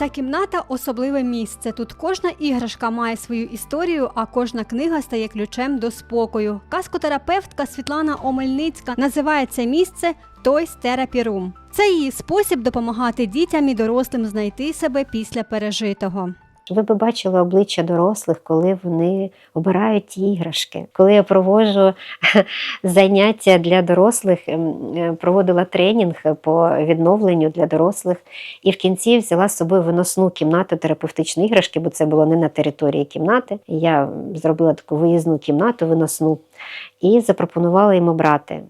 Ця кімната особливе місце. Тут кожна іграшка має свою історію, а кожна книга стає ключем до спокою. Казкотерапевтка Світлана Омельницька називає це місце Той Стерапірум. Це її спосіб допомагати дітям і дорослим знайти себе після пережитого. Ви би бачили обличчя дорослих, коли вони обирають іграшки. Коли я проводжу заняття для дорослих, ем, е, проводила тренінг по відновленню для дорослих, і в кінці взяла з собою виносну кімнату терапевтичної іграшки, бо це було не на території кімнати. Я зробила таку виїзну кімнату виносну і запропонувала їм обрати.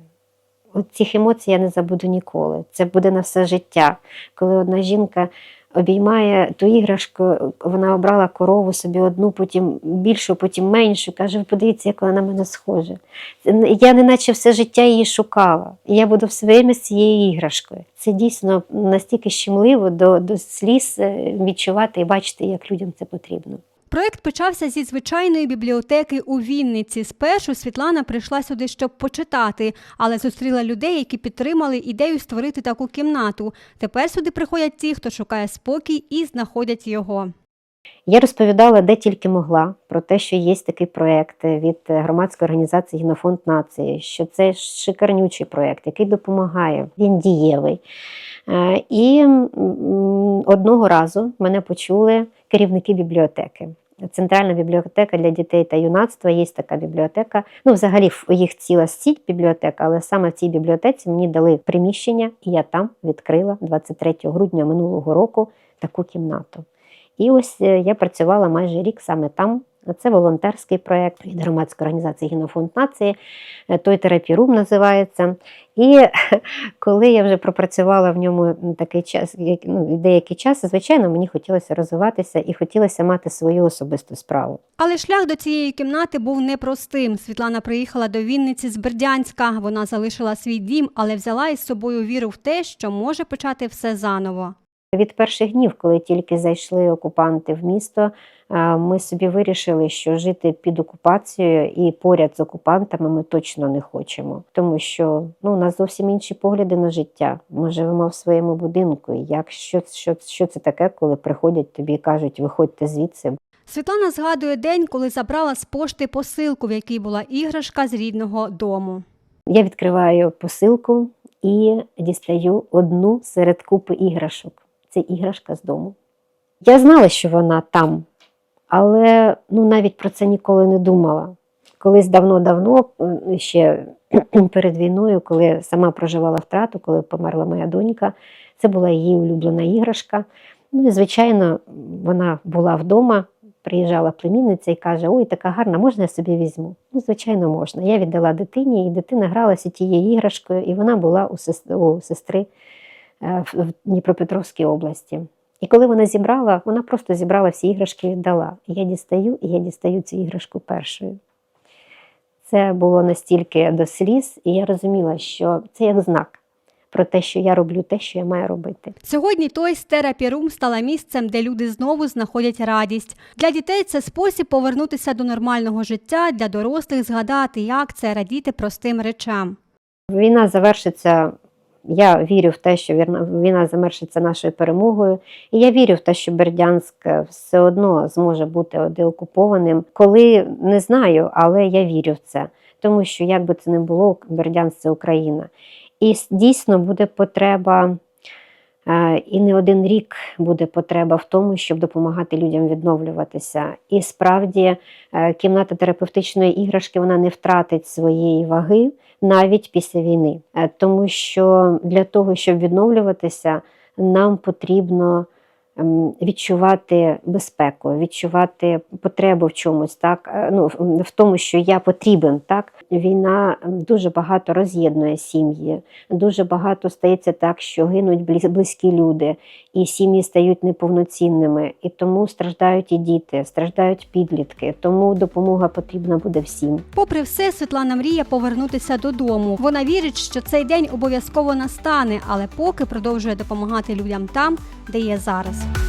Цих емоцій я не забуду ніколи. Це буде на все життя. Коли одна жінка обіймає ту іграшку, вона обрала корову собі одну, потім більшу, потім меншу. Каже, подивіться, як вона на мене схожа. Я неначе все життя її шукала. Я буду все время з цією іграшкою. Це дійсно настільки щемливо до, до сліз е, відчувати і бачити, як людям це потрібно. Проект почався зі звичайної бібліотеки у Вінниці. Спершу Світлана прийшла сюди, щоб почитати, але зустріла людей, які підтримали ідею створити таку кімнату. Тепер сюди приходять ті, хто шукає спокій і знаходять його. Я розповідала, де тільки могла, про те, що є такий проєкт від громадської організації Генофонд нації, що це шикарнючий проєкт, який допомагає, він дієвий. Е, І одного разу мене почули керівники бібліотеки. Центральна бібліотека для дітей та юнацтва є така бібліотека. Ну, взагалі, їх ціла сіть бібліотека, але саме в цій бібліотеці мені дали приміщення, і я там відкрила 23 грудня минулого року таку кімнату. І ось е, я працювала майже рік саме там. Це волонтерський проєкт від громадської організації Генофонд нації, е, той терапірум називається. І коли я вже пропрацювала в ньому такий час, ну, деякий час, звичайно, мені хотілося розвиватися і хотілося мати свою особисту справу. Але шлях до цієї кімнати був непростим. Світлана приїхала до Вінниці з Бердянська. Вона залишила свій дім, але взяла із собою віру в те, що може почати все заново. Від перших днів, коли тільки зайшли окупанти в місто, е, ми собі вирішили, що жити під окупацією і поряд з окупантами ми точно не хочемо, тому що ну, у нас зовсім інші погляди на життя. Ми живемо в своєму будинку. Як що, що, що це таке, коли приходять тобі і кажуть, виходьте звідси, Світлана згадує день, коли забрала з пошти посилку, в якій була іграшка з рідного дому. Я відкриваю посилку і дістаю одну серед купи іграшок. Це іграшка з дому. Я знала, що вона там, але ну, навіть про це ніколи не думала. Колись давно-давно, ще перед війною, коли сама проживала втрату, коли померла моя донька, це була її улюблена іграшка. Ну і, звичайно, вона була вдома, приїжджала племінниця і каже: Ой, така гарна, можна я собі візьму? Ну, звичайно, можна. Я віддала дитині, і дитина гралася тією іграшкою, і вона була у сестри, е, в в Дніпропетровській області. І коли вона зібрала, вона просто зібрала всі іграшки і віддала. Я дістаю, і я дістаю цю іграшку першою. Це було настільки до сліз, і я розуміла, що це як знак про те, що я роблю те, що я маю робити. Сьогодні Therapy Room стала місцем, де люди знову знаходять радість. Для дітей це спосіб повернутися до нормального життя, для дорослих згадати, як це радіти простим речам. Війна завершиться. Я вірю в те, що війна завершиться нашою перемогою. І я вірю в те, що Бердянськ е, все одно зможе бути деокупованим. Коли не знаю, але я вірю в це. Тому що, як би це не було, Бердянськ це Україна. І дійсно буде потреба, і не один рік буде потреба в тому, щоб допомагати людям відновлюватися. І справді е, кімната терапевтичної іграшки вона не втратить своєї ваги навіть після війни. Е, Тому що для того, щоб відновлюватися, нам потрібно ем, відчувати безпеку, відчувати потребу в чомусь, так е, ну в тому, що я потрібен. Так війна дуже багато роз'єднує сім'ї, дуже багато стається так, що гинуть близькі люди, і сім'ї стають неповноцінними, і тому страждають і діти, страждають підлітки. Тому допомога потрібна буде всім. Попри все, Світлана мріє повернутися додому. Вона вірить, що цей день обов'язково настане, але поки продовжує допомагати людям там, де є зараз.